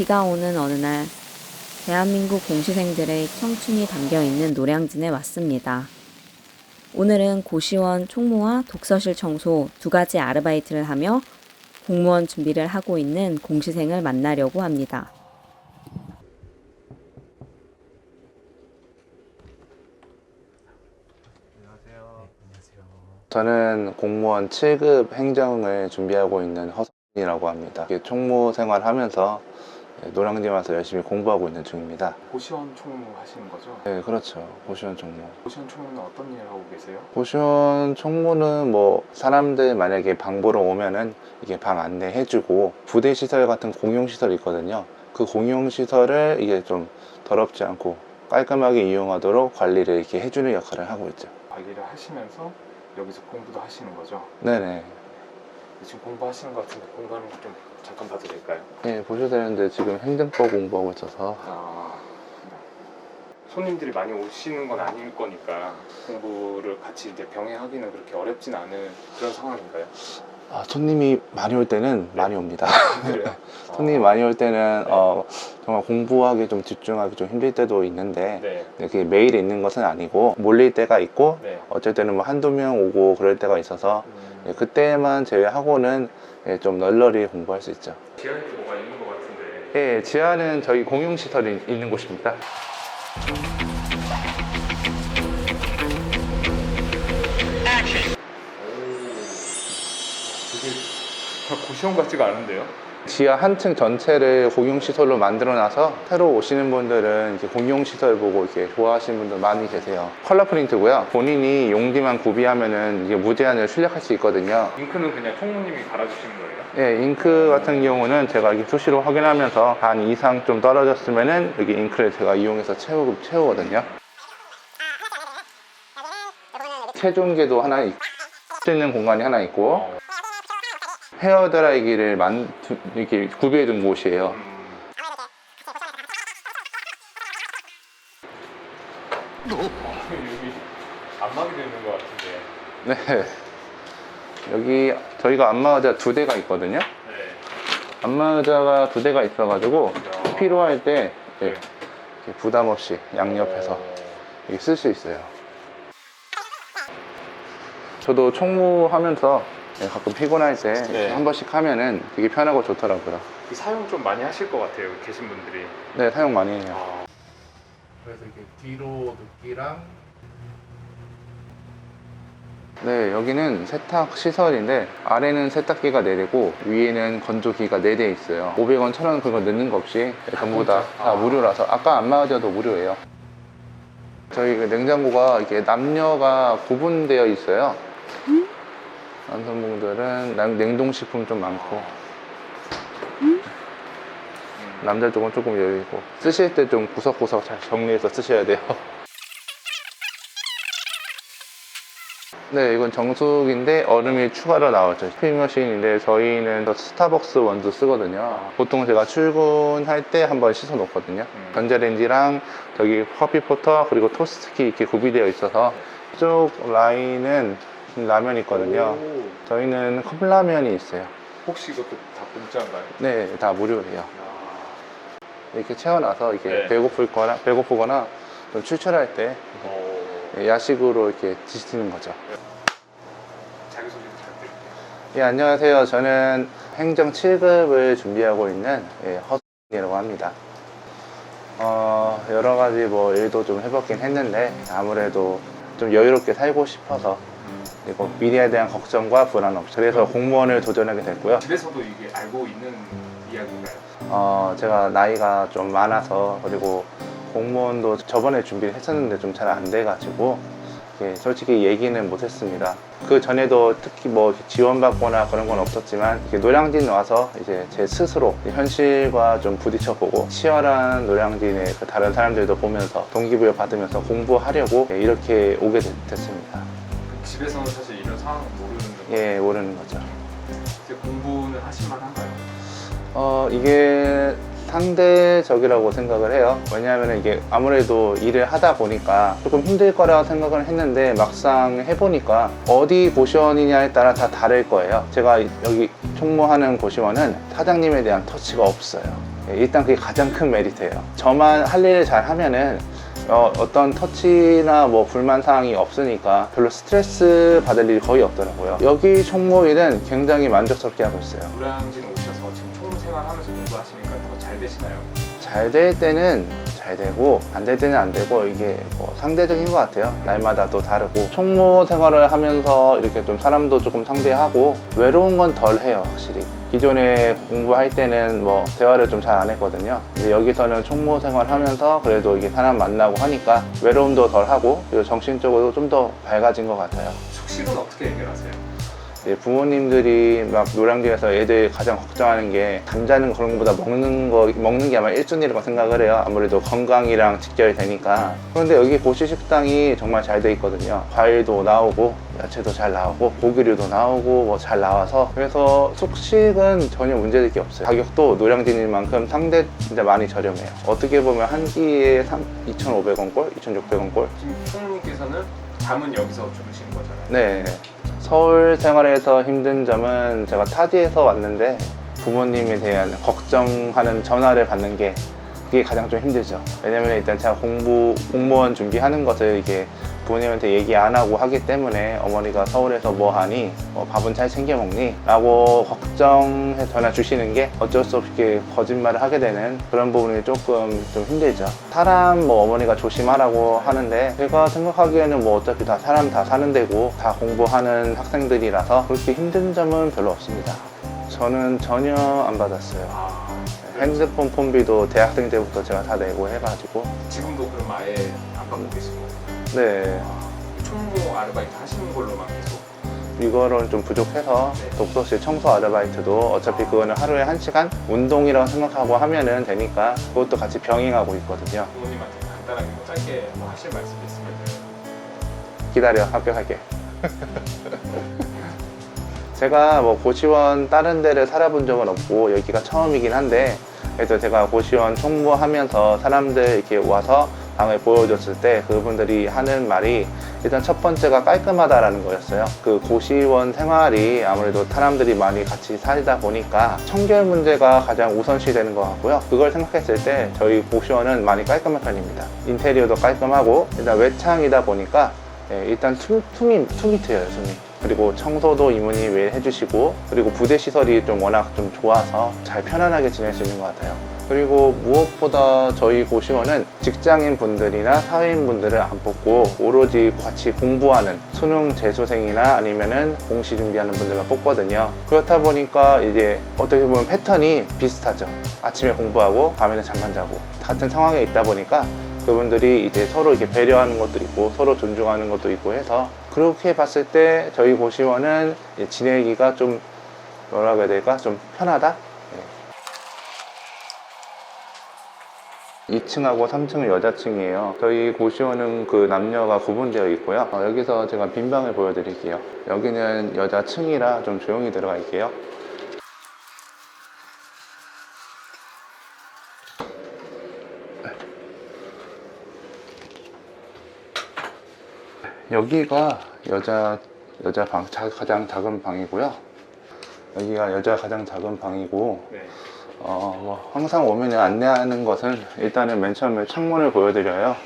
비가 오는 어느 날 대한민국 공시생들의 청춘이 담겨 있는 노량진에 왔습니다. 오늘은 고시원 총무와 독서실 청소 두 가지 아르바이트를 하며 공무원 준비를 하고 있는 공시생을 만나려고 합니다. 저는 공무원 7급 행정을 준비하고 있는 허선이라고 합니다. 총무 생활하면서 노량진 와서 열심히 공부하고 있는 중입니다. 고시원 총무 하시는 거죠? 네, 그렇죠. 고시원 총무. 고시원 총무는 어떤 일 하고 계세요? 고시원 총무는 뭐 사람들 만약에 방 보러 오면은 이게 방 안내해주고 부대 시설 같은 공용 시설이 있거든요. 그 공용 시설을 이게 좀 더럽지 않고 깔끔하게 이용하도록 관리를 이렇게 해주는 역할을 하고 있죠. 관리를 하시면서 여기서 공부도 하시는 거죠? 네네. 지금 공부하시는 것 같은데 공부하는 거좀 잠깐 봐도 될까요? 네, 보셔야 되는데 지금 행정법 공부하고 있어서 아, 손님들이 많이 오시는 건 아닐 거니까 공부를 같이 이제 병행하기는 그렇게 어렵진 않은 그런 상황인가요? 아, 손님이 많이 올 때는 많이 옵니다. 그래요? 손님이 많이 올 때는 네. 어, 정말 공부하기 좀 집중하기 좀 힘들 때도 있는데 네, 이렇게 매일 있는 것은 아니고 몰릴 때가 있고 네. 어쩔 때는 뭐 한두 명 오고 그럴 때가 있어서 음, 예, 그때만 제외하고는 예, 좀 널널히 공부할 수 있죠. 지하에 뭐가 있는 것 같은데 예, 지하는 저희 공용 시설이 있는 곳입니다. 되게 고시원 같지가 않은데요? 지하 한 층 전체를 공용시설로 만들어 놔서 새로 오시는 분들은 이렇게 공용시설 보고 이렇게 좋아하시는 분들 많이 계세요. 컬러 프린트고요. 본인이 용기만 구비하면은 이게 무제한을 출력할 수 있거든요. 잉크는 그냥 총무님이 갈아주시는 거예요? 예, 잉크 같은 경우는 제가 이렇게 수시로 확인하면서 반 이상 좀 떨어졌으면은 여기 잉크를 제가 이용해서 채우, 채우거든요. 체중계도 하나 있, 수 있는 공간이 하나 있고 헤어 드라이기를 만, 두- 이렇게 구비해 둔 곳이에요. 음. 여기 안마기 되는 것 같은데. 네. 여기 저희가 안마 의자 두 대가 있거든요. 네. 안마 의자가 두 대가 있어가지고 야. 필요할 때 네. 이렇게 부담 없이 양옆에서 쓸 수 있어요. 저도 총무하면서 네, 가끔 피곤할 때한 네. 번씩 하면은 되게 편하고 좋더라고요. 이 사용 좀 많이 하실 것 같아요. 여기 계신 분들이. 네, 사용 많이 해요. 아, 그래서 이렇게 뒤로 눕기랑 네, 여기는 세탁 시설인데 아래는 세탁기가 내리고 위에는 건조기가 4대 있어요. 500원, 1000원 그거 넣는 거 없이 전부 다, 다 아. 무료라서 아까 안마의자도 무료예요. 저희 그 냉장고가 이게 남녀가 구분되어 있어요. 남성분들은 남- 냉동식품 좀 많고 음. 남자 쪽은 조금 여유 있고 쓰실 때 좀 구석구석 잘 정리해서 쓰셔야 돼요. 네, 이건 정수기인데 얼음이 추가로 나왔죠. 스피머신인데 저희는 더 스타벅스 원두 쓰거든요. 보통 제가 출근할 때 한번 씻어 놓거든요. 음. 전자레인지랑 저기 커피 포터 그리고 토스트기 이렇게 구비되어 있어서 이쪽 라인은 라면 있거든요. 오, 저희는 컵라면이 있어요. 혹시 이것도 다 공짜인가요? 네, 다 무료예요. 야, 이렇게 채워놔서 이렇게 네. 배고플거나 배고프거나 좀 출출할 때 어, 야식으로 이렇게 드시는 거죠. 자기소개 부탁드릴게요. 예, 안녕하세요. 저는 행정 7급을 준비하고 있는 예, 허수이라고 합니다. 어, 여러 가지 뭐 일도 좀 해봤긴 했는데 아무래도 좀 여유롭게 살고 싶어서 그리고 미래에 대한 걱정과 불안 없이 그래서 공무원을 도전하게 됐고요. 집에서도 이게 알고 있는 이야기인가요? 어, 제가 나이가 좀 많아서 그리고 공무원도 저번에 준비를 했었는데 좀 잘 안 돼가지고 예, 솔직히 얘기는 못했습니다. 그 전에도 특히 뭐 지원받거나 그런 건 없었지만 노량진 와서 이제 제 스스로 현실과 좀 부딪혀보고 치열한 노량진의 그 다른 사람들도 보면서 동기부여 받으면서 공부하려고 예, 이렇게 오게 됐, 습니다 집에서는 사실 이런 상황을 모르는 거. 예, 모르는 거죠. 이제 공부는 하실만 한가요? 어, 이게 상대적이라고 생각을 해요. 왜냐하면 이게 아무래도 일을 하다 보니까 조금 힘들 거라 생각을 했는데 막상 해보니까 어디 고시원이냐에 따라 다 다를 거예요. 제가 여기 총무하는 고시원은 사장님에 대한 터치가 없어요. 예, 일단 그게 가장 큰 메리트예요. 저만 할 일을 잘 하면은 어, 떤 터치나 뭐 불만 사항이 없으니까 별로 스트레스 받을 일이 거의 없더라고요. 여기 총무일은 굉장히 만족스럽게 하고 있어요. 노량진 오셔서 지금 총무 생활하면서 공부하시니까 더 잘 되시나요? 잘 될 때는 잘 되고 안 될 때는 안 되고 이게 뭐 상대적인 것 같아요. 날마다 또 다르고 총무 생활을 하면서 이렇게 좀 사람도 조금 상대하고 외로운 건 덜 해요, 확실히. 기존에 공부할 때는 뭐 대화를 좀 잘 안 했거든요. 근데 여기서는 총무 생활하면서 그래도 이게 사람 만나고 하니까 외로움도 덜 하고 그리고 정신적으로 좀더 밝아진 것 같아요. 숙식은 어떻게 해결하세요? 이제 부모님들이 막 노량진에서 애들 가장 걱정하는 게 잠자는 그런 것보다 먹는 거 먹는 게 아마 1순위라고 생각을 해요. 아무래도 건강이랑 직결되니까. 그런데 여기 고시 식당이 정말 잘 돼 있거든요. 과일도 나오고 야채도 잘 나오고 고기류도 나오고 뭐 잘 나와서 그래서 숙식은 전혀 문제될 게 없어요. 가격도 노량진인 만큼 상대 진짜 많이 저렴해요. 어떻게 보면 한 끼에 2,500원 꼴, 2,600원 꼴. 지금 총무님께서는 잠은 여기서 주무시는 거잖아요. 네. 서울 생활에서 힘든 점은 제가 타지에서 왔는데 부모님에 대한 걱정하는 전화를 받는 게 그게 가장 좀 힘들죠. 왜냐면 일단 제가 공부, 공무원 준비하는 것을 이게 부모님한테 얘기 안 하고 하기 때문에 어머니가 서울에서 뭐 하니? 뭐 밥은 잘 챙겨 먹니? 라고 걱정해 전화 주시는 게 어쩔 수 없이 거짓말을 하게 되는 그런 부분이 조금 좀 힘들죠. 사람 뭐 어머니가 조심하라고 하는데 제가 생각하기에는 뭐 어차피 다 사람 다 사는 데고 다 공부하는 학생들이라서 그렇게 힘든 점은 별로 없습니다. 저는 전혀 안 받았어요. 아, 핸드폰 폰비도 대학생 때부터 제가 다 내고 해가지고 지금도 그럼 아예 안 받고 계신 거예요? 네 총무 아르바이트 하시는 걸로만 계속 이거는 좀 부족해서 네. 독서실 청소 아르바이트도 어차피 그거는 하루에 한 시간 운동이라고 생각하고 하면은 되니까 그것도 같이 병행하고 있거든요. 부모님한테 간단하게 뭐 짧게 뭐 하실 말씀 있으면 기다려 합격할게. 제가 뭐 고시원 다른 데를 살아본 적은 없고 여기가 처음이긴 한데 그래도 제가 고시원 총무하면서 사람들 이렇게 와서 방을 보여줬을 때 그분들이 하는 말이 일단 첫 번째가 깔끔하다라는 거였어요. 그 고시원 생활이 아무래도 사람들이 많이 같이 살다 보니까 청결 문제가 가장 우선시 되는 것 같고요. 그걸 생각했을 때 저희 고시원은 많이 깔끔한 편입니다. 인테리어도 깔끔하고 일단 외창이다 보니까 예, 일단 숨, 숨이, 숨이 트여요, 숨이. 그리고 청소도 이모님이 매일 해주시고, 그리고 부대 시설이 좀 워낙 좀 좋아서 잘 편안하게 지낼 수 있는 것 같아요. 그리고 무엇보다 저희 고시원은 직장인 분들이나 사회인 분들을 안 뽑고 오로지 같이 공부하는 수능 재수생이나 아니면은 공시 준비하는 분들만 뽑거든요. 그렇다 보니까 이제 어떻게 보면 패턴이 비슷하죠. 아침에 공부하고 밤에는 잠만 자고 같은 상황에 있다 보니까 그분들이 이제 서로 이렇게 배려하는 것도 있고 서로 존중하는 것도 있고 해서 그렇게 봤을 때 저희 고시원은 지내기가 좀 뭐라고 해야 될까 좀 편하다. 네. 2층하고 3층은 여자층이에요. 저희 고시원은 그 남녀가 구분되어 있고요. 어, 여기서 제가 빈 방을 보여드릴게요. 여기는 여자층이라 좀 조용히 들어갈게요. 여기가 여자 여자 방 자- 가장 작은 방이고요. 여기가 여자 가장 작은 방이고 네. 어, 뭐 항상 오면 안내하는 것은 일단은 맨 처음에 창문을 보여드려요.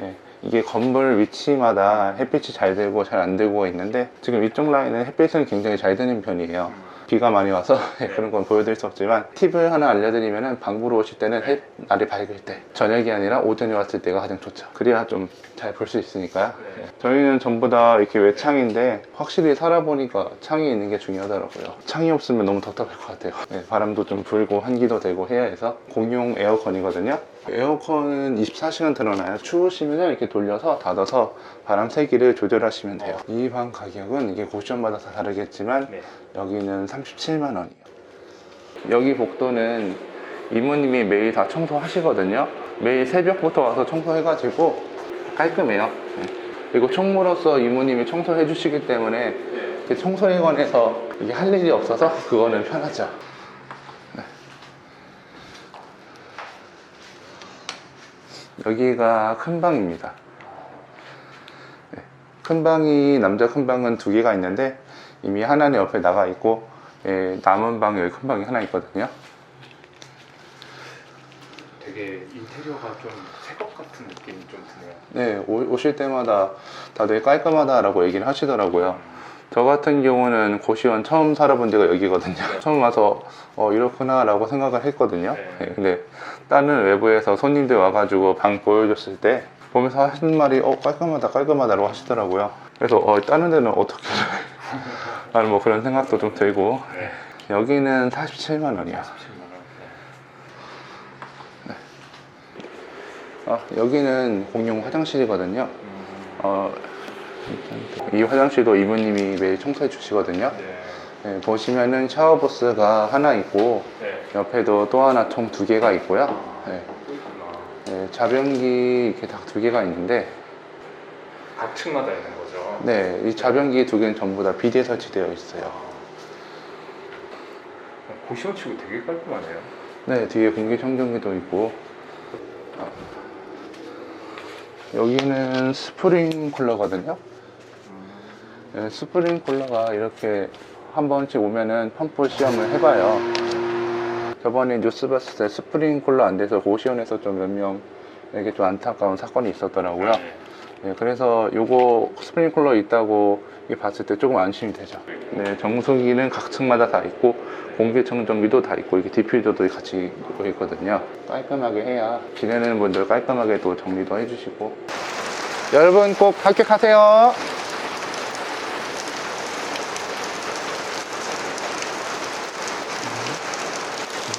예, 이게 건물 위치마다 햇빛이 잘 들고 잘 안 들고 있는데 지금 이쪽 라인은 햇빛은 굉장히 잘 드는 편이에요. 비가 많이 와서 예, 그런 건 보여드릴 수 없지만 팁을 하나 알려드리면 방 보러 오실 때는 햇, 날이 밝을 때 저녁이 아니라 오전에 왔을 때가 가장 좋죠. 그래야 좀 잘 볼 수 있으니까요. 네. 예. 저희는 전부 다 이렇게 외창인데 확실히 살아보니까 창이 있는 게 중요하더라고요. 창이 없으면 너무 답답할 것 같아요. 예, 바람도 좀 불고 환기도 되고 해야 해서 공용 에어컨이거든요. 에어컨은 24시간 틀어놔요. 추우시면 이렇게 돌려서 닫아서 바람 세기를 조절하시면 돼요. 이 방 가격은 이게 고시원마다 다 다르겠지만 네. 여기는 37만 원이에요. 여기 복도는 이모님이 매일 다 청소하시거든요. 매일 새벽부터 와서 청소해가지고 깔끔해요. 네. 그리고 총무로서 이모님이 청소해 주시기 때문에 청소에 관해서 이게 할 일이 없어서 그거는 편하죠. 여기가 큰 방입니다. 네. 큰 방이 남자 큰 방은 두 개가 있는데 이미 하나는 옆에 나가 있고 예, 남은 방에 큰 방이 하나 있거든요. 되게 인테리어가 좀 새 것 같은 느낌이 좀 드네요. 네, 오, 오실 때마다 다들 깔끔하다라고 얘기를 하시더라고요. 저 같은 경우는 고시원 처음 살아본 데가 여기거든요. 처음 와서 어, 이렇구나 라고 생각을 했거든요. 네. 네, 근데 다른 외부에서 손님들 와가지고 방 보여줬을 때 보면서 하시는 말이 어 깔끔하다 깔끔하다고 하시더라고요. 그래서 어 다른 데는 어떻게 나는 뭐 그런 생각도 좀 들고 네. 여기는 47만 원이야. 17만 원. 네. 아, 여기는 공용 화장실이거든요. 음, 어, 이 화장실도 이모님이 매일 청소해 주시거든요. 네. 네, 보시면은 샤워부스가 하나 있고 네. 옆에도 또 하나 총 두 개가 있고요. 네. 네, 자변기 이렇게 딱두 개가 있는데 각 층마다 있는 거죠. 네, 이 자변기 두 개는 전부 다 비대 설치되어 있어요. 어, 고시원 치고 되게 깔끔하네요. 네, 뒤에 공기청정기도 있고 아, 여기는 스프링 쿨러거든요. 네, 스프링쿨러가 이렇게 한 번씩 오면은 펌프 시험을 해봐요. 저번에 뉴스 봤을 때 스프링쿨러 안 돼서 고시원에서 좀 몇 명에게 좀 안타까운 사건이 있었더라고요. 네. 네, 그래서 요거 스프링쿨러 있다고 봤을 때 조금 안심이 되죠. 네, 정수기는 각 층마다 다 있고 공기청정기도 다 있고 이렇게 디퓨저도 같이 있고 있거든요. 깔끔하게 해야 지내는 분들 깔끔하게 또 정리도 해주시고 여러분 꼭 합격하세요.